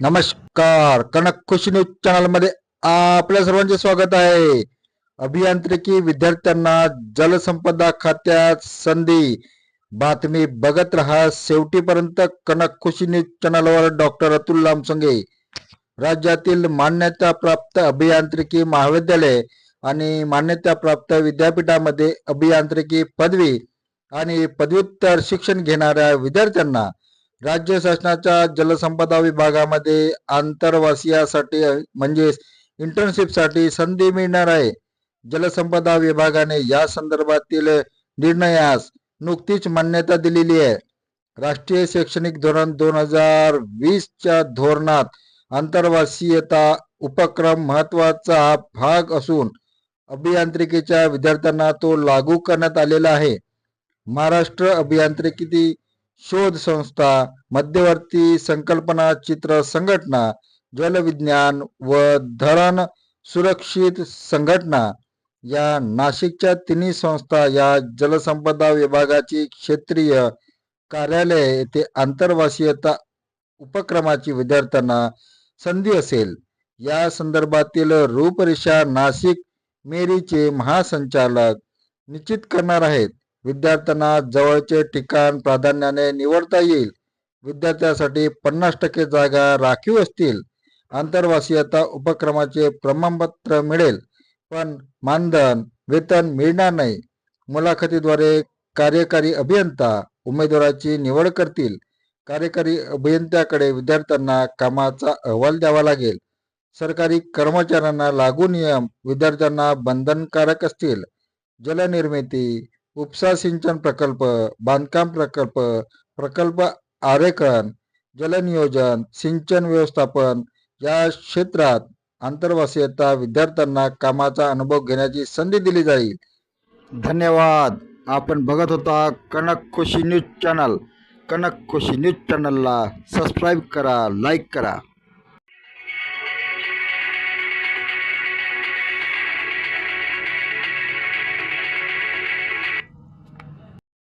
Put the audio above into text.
नमस्कार. कनक खुशी न्यूज चॅनलमध्ये आपल्या सर्वांचे स्वागत आहे. अभियांत्रिकी विद्यार्थ्यांना जलसंपदा खात्यात संधी. बातमी बघत राहा. शेवटीपर्यंत कनक खुशी न्यूज चॅनलवर डॉक्टर अतुल लामसंगे. राज्यातील मान्यता प्राप्त अभियांत्रिकी महाविद्यालय आणि मान्यता प्राप्त विद्यापीठामध्ये अभियांत्रिकी पदवी आणि पदव्युत्तर शिक्षण घेणाऱ्या विद्यार्थ्यांना राज्य शासनाच्या जलसंपदा विभागामध्ये आंतरवासियासाठी म्हणजेच इंटर्नशिपसाठी संधी मिळणार आहे. जलसंपदा विभागाने या संदर्भातील निर्णयास नुकतीच मान्यता दिलेली आहे. राष्ट्रीय शैक्षणिक धोरण दोन हजार वीसच्या धोरणात आंतरवासीयता उपक्रम महत्त्वाचा भाग असून अभियांत्रिकीच्या विद्यार्थ्यांना तो लागू करण्यात आलेला आहे. महाराष्ट्र अभियांत्रिकी शोध संस्था मध्यवर्ती संकल्पना चित्र संघटना जलविज्ञान व धरण सुरक्षित संघटना या नाशिकच्या तिन्ही संस्था या जलसंपदा विभागाची क्षेत्रीय कार्यालय येथे आंतरवासीयता उपक्रमाची विद्यार्थ्यांना संधी असेल. या संदर्भातील रूपरेषा नाशिक मेरीचे महासंचालक निश्चित करणार आहेत. विद्यार्थ्यांना जवळचे ठिकाण प्राधान्याने निवडता येईल. विद्यार्थ्यांसाठी पन्नास टक्के जागा राखीव असतील. आंतरवासीयता उपक्रमाचे प्रमाणपत्र मिळेल. पण मानधन वेतन मिळणार नाही. मुलाखतीद्वारे कार्यकारी अभियंता उमेदवाराची निवड करतील. कार्यकारी अभियंत्याकडे विद्यार्थ्यांना कामाचा अहवाल द्यावा लागेल. सरकारी कर्मचाऱ्यांना लागू नियम विद्यार्थ्यांना बंधनकारक असतील. जलनिर्मिती उपसा सिंचन प्रकल्प बांधकाम प्रकल्प प्रकल्प आरेखन जलनियोजन सिंचन व्यवस्थापन या क्षेत्रात आंतरवासीयता विद्यार्थ्यांना कामाचा अनुभव घेण्याची संधी दिली जाईल. धन्यवाद. आपण बघत होता Kanak Khushi news channel. Kanak Khushi news चॅनलला सबस्क्राईब करा लाईक करा.